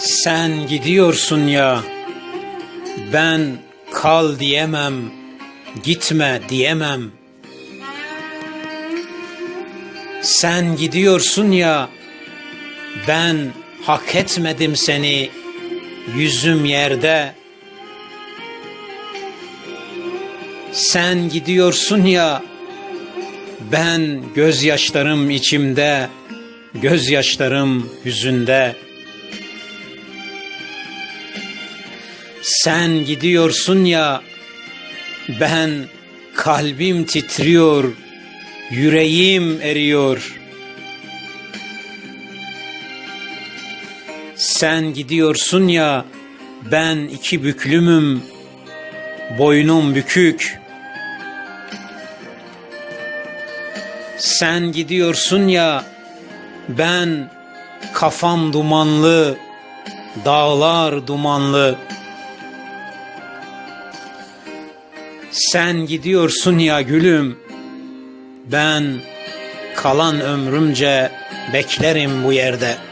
Sen gidiyorsun ya, ben kal diyemem, gitme diyemem. Sen gidiyorsun ya, ben hak etmedim seni, yüzüm yerde. Sen gidiyorsun ya, ben gözyaşlarım içimde, gözyaşlarım hüzünde. Sen gidiyorsun ya, ben kalbim titriyor, yüreğim eriyor. Sen gidiyorsun ya, ben iki büklümüm, boynum bükük. Sen gidiyorsun ya, ben kafam dumanlı, dağlar dumanlı. Sen gidiyorsun ya gülüm, ben kalan ömrümce beklerim bu yerde.''